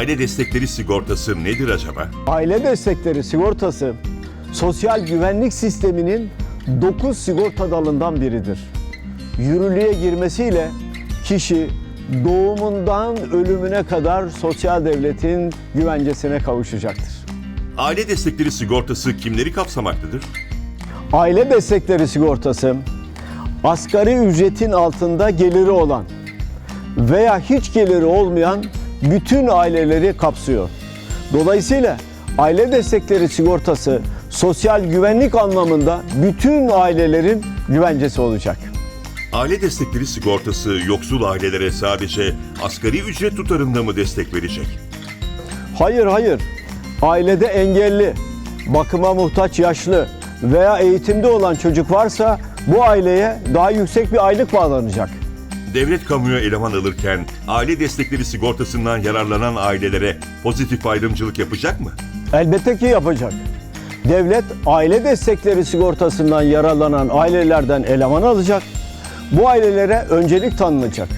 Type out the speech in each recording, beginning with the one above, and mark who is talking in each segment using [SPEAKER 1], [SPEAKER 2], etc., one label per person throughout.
[SPEAKER 1] Aile destekleri sigortası nedir acaba?
[SPEAKER 2] Aile destekleri sigortası sosyal güvenlik sisteminin 9 sigorta dalından biridir. Yürürlüğe girmesiyle kişi doğumundan ölümüne kadar sosyal devletin güvencesine kavuşacaktır.
[SPEAKER 1] Aile destekleri sigortası kimleri kapsamaktadır?
[SPEAKER 2] Aile destekleri sigortası asgari ücretin altında geliri olan veya hiç geliri olmayan bütün aileleri kapsıyor. Dolayısıyla aile destekleri sigortası sosyal güvenlik anlamında bütün ailelerin güvencesi olacak.
[SPEAKER 1] Aile destekleri sigortası yoksul ailelere sadece asgari ücret tutarında mı destek verecek?
[SPEAKER 2] Hayır hayır. Ailede engelli, bakıma muhtaç yaşlı veya eğitimde olan çocuk varsa bu aileye daha yüksek bir aylık bağlanacak.
[SPEAKER 1] Devlet kamuya eleman alırken aile destekleri sigortasından yararlanan ailelere pozitif ayrımcılık yapacak mı?
[SPEAKER 2] Elbette ki yapacak. Devlet aile destekleri sigortasından yararlanan ailelerden eleman alacak. Bu ailelere öncelik tanınacak.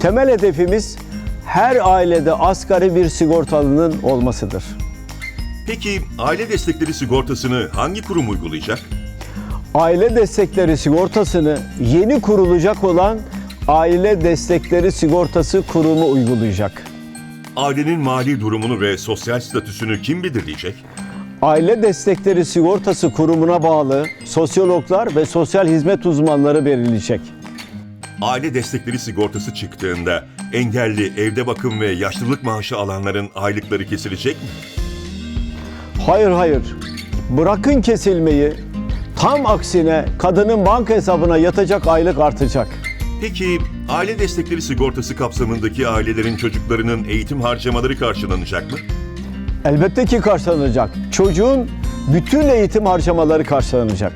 [SPEAKER 2] Temel hedefimiz her ailede asgari bir sigortalının olmasıdır.
[SPEAKER 1] Peki aile destekleri sigortasını hangi kurum uygulayacak?
[SPEAKER 2] Aile destekleri sigortasını yeni kurulacak olan Aile Destekleri Sigortası Kurumu uygulayacak.
[SPEAKER 1] Ailenin mali durumunu ve sosyal statüsünü kim belirleyecek?
[SPEAKER 2] Aile Destekleri Sigortası Kurumu'na bağlı sosyologlar ve sosyal hizmet uzmanları belirleyecek.
[SPEAKER 1] Aile destekleri sigortası çıktığında engelli, evde bakım ve yaşlılık maaşı alanların aylıkları kesilecek mi?
[SPEAKER 2] Hayır hayır. Bırakın kesilmeyi. Tam aksine kadının banka hesabına yatacak aylık artacak.
[SPEAKER 1] Peki aile destekleri sigortası kapsamındaki ailelerin çocuklarının eğitim harcamaları karşılanacak mı?
[SPEAKER 2] Elbette ki karşılanacak. Çocuğun bütün eğitim harcamaları karşılanacak.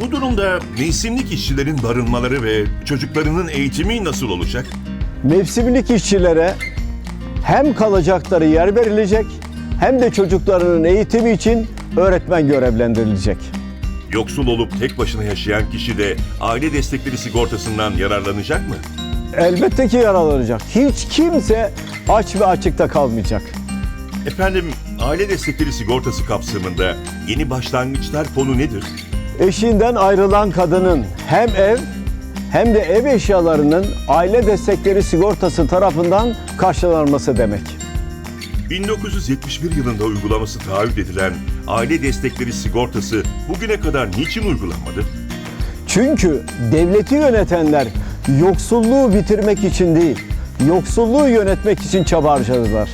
[SPEAKER 1] Bu durumda mevsimlik işçilerin barınmaları ve çocuklarının eğitimi nasıl olacak?
[SPEAKER 2] Mevsimlik işçilere hem kalacakları yer verilecek hem de çocuklarının eğitimi için öğretmen görevlendirilecek.
[SPEAKER 1] Yoksul olup tek başına yaşayan kişi de aile destekleri sigortasından yararlanacak mı?
[SPEAKER 2] Elbette ki yararlanacak. Hiç kimse aç ve açıkta kalmayacak.
[SPEAKER 1] Efendim, aile destekleri sigortası kapsamında yeni başlangıçlar fonu nedir?
[SPEAKER 2] Eşinden ayrılan kadının hem ev hem de ev eşyalarının aile destekleri sigortası tarafından karşılanması demek.
[SPEAKER 1] 1971 yılında uygulaması taahhüt edilen aile destekleri sigortası bugüne kadar niçin uygulanmadı?
[SPEAKER 2] Çünkü devleti yönetenler yoksulluğu bitirmek için değil, yoksulluğu yönetmek için çaba harcadılar.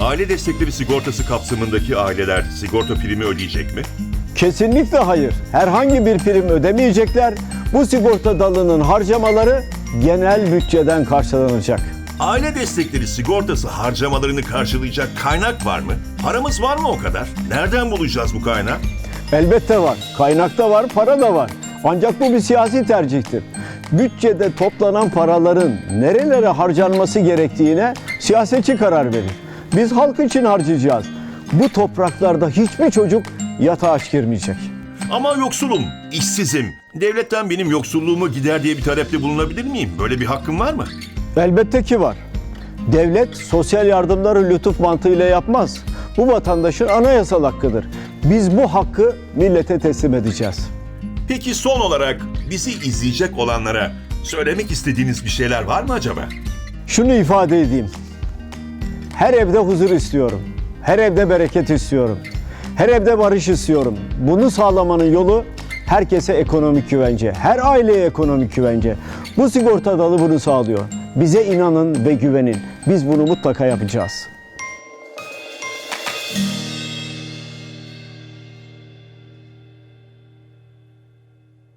[SPEAKER 1] Aile destekleri sigortası kapsamındaki aileler sigorta primi ödeyecek mi?
[SPEAKER 2] Kesinlikle hayır. Herhangi bir prim ödemeyecekler. Bu sigorta dalının harcamaları genel bütçeden karşılanacak.
[SPEAKER 1] Aile destekleri sigortası harcamalarını karşılayacak kaynak var mı? Paramız var mı o kadar? Nereden bulacağız bu kaynağı?
[SPEAKER 2] Elbette var. Kaynakta var, para da var. Ancak bu bir siyasi tercihtir. Bütçede toplanan paraların nerelere harcanması gerektiğine siyasetçi karar verir. Biz halk için harcayacağız. Bu topraklarda hiçbir çocuk yatağa aç girmeyecek.
[SPEAKER 1] Ama yoksulum, işsizim. Devletten benim yoksulluğumu gider diye bir talepte bulunabilir miyim? Böyle bir hakkım var mı?
[SPEAKER 2] Elbette ki var. Devlet sosyal yardımları lütuf mantığıyla yapmaz. Bu vatandaşın anayasal hakkıdır. Biz bu hakkı millete teslim edeceğiz.
[SPEAKER 1] Peki son olarak bizi izleyecek olanlara söylemek istediğiniz bir şeyler var mı acaba?
[SPEAKER 2] Şunu ifade edeyim. Her evde huzur istiyorum. Her evde bereket istiyorum. Her evde barış istiyorum. Bunu sağlamanın yolu herkese ekonomik güvence. Her aileye ekonomik güvence. Bu sigorta dalı bunu sağlıyor. Bize inanın ve güvenin. Biz bunu mutlaka yapacağız.